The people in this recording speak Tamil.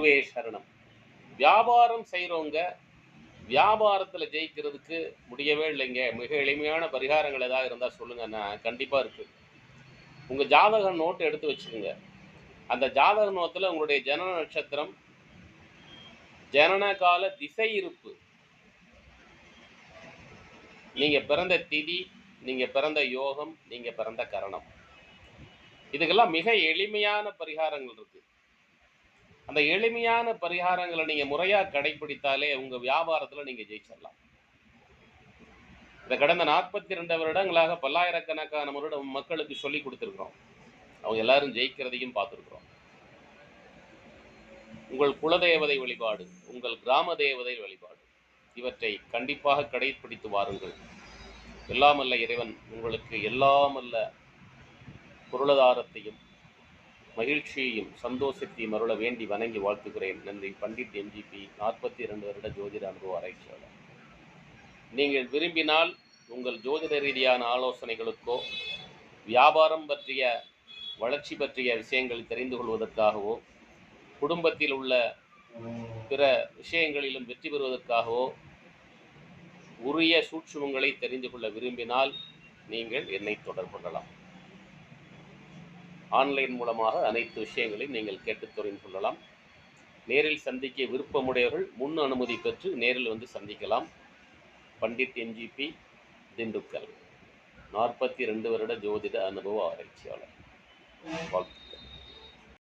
குருவே சரணம். வியாபாரம் செய்கிறவங்க வியாபாரத்தில் ஜெயிக்கிறதுக்கு முடியவே இல்லைங்க. மிக எளிமையான பரிகாரங்கள் ஏதாவது இருந்தால் சொல்லுங்கன்னா கண்டிப்பாக இருக்குது உங்கள் ஜாதக நோட்டு எடுத்து வச்சுக்கோங்க. அந்த ஜாதக நோட்டில் உங்களுடைய ஜனன நட்சத்திரம் ஜனன கால திசை இருப்பு. நீங்கள் பிறந்த திதி நீங்கள் பிறந்த யோகம் நீங்கள் பிறந்த கரணம். இதுக்கெல்லாம் மிக எளிமையான பரிகாரங்கள் இருக்குது அந்த எளிமையான பரிகாரங்களை நீங்க முறையா கடைபிடித்தாலே உங்க வியாபாரத்துல நீங்க ஜெயிச்சிடலாம் இந்த கடந்த நாற்பத்தி ரெண்டு வருடங்களாக பல்லாயிரக்கணக்கான வருடம் மக்களுக்கு சொல்லி கொடுத்துருக்குறோம். அவங்க எல்லாரும் ஜெயிக்கிறதையும் பார்த்துருக்குறோம். உங்கள் குலதேவதை வழிபாடு உங்கள் கிராம தேவதை வழிபாடு இவற்றை கண்டிப்பாக கடைபிடித்து வாருங்கள். எல்லாமல்ல இறைவன் உங்களுக்கு எல்லாமல்ல பொருளாதாரத்தையும் மகிழ்ச்சியையும் சந்தோஷத்தையும் அருள வேண்டி வணங்கி வாழ்த்துகிறேன். நன்றி. பண்டிட் எம்ஜிபி நாற்பத்தி இரண்டு வருட ஜோதிட அனுபவ ஆராய்ச்சியாளர். நீங்கள் விரும்பினால் உங்கள் ஜோதிட ரீதியான ஆலோசனைகளுக்கோ வியாபாரம் பற்றிய வளர்ச்சி பற்றிய விஷயங்கள் தெரிந்து கொள்வதற்காகவோ குடும்பத்தில் உள்ள பிற விஷயங்களிலும் வெற்றி பெறுவதற்காகவோ உரிய சூட்சுமங்களை தெரிந்து கொள்ள விரும்பினால் நீங்கள் என்னை தொடர்பு கொள்ளலாம். ஆன்லைன் மூலமாக அனைத்து விஷயங்களையும் நீங்கள் கேட்டு தெரிந்து கொள்ளலாம் நேரில் சந்திக்க விருப்பமுடையவர்கள் முன் அனுமதி பெற்று நேரில் வந்து சந்திக்கலாம். பண்டிட் எம்ஜிபி திண்டுக்கல். நாற்பத்தி ரெண்டு வருட ஜோதிட அனுபவ ஆராய்ச்சியாளர். வாழ்த்து.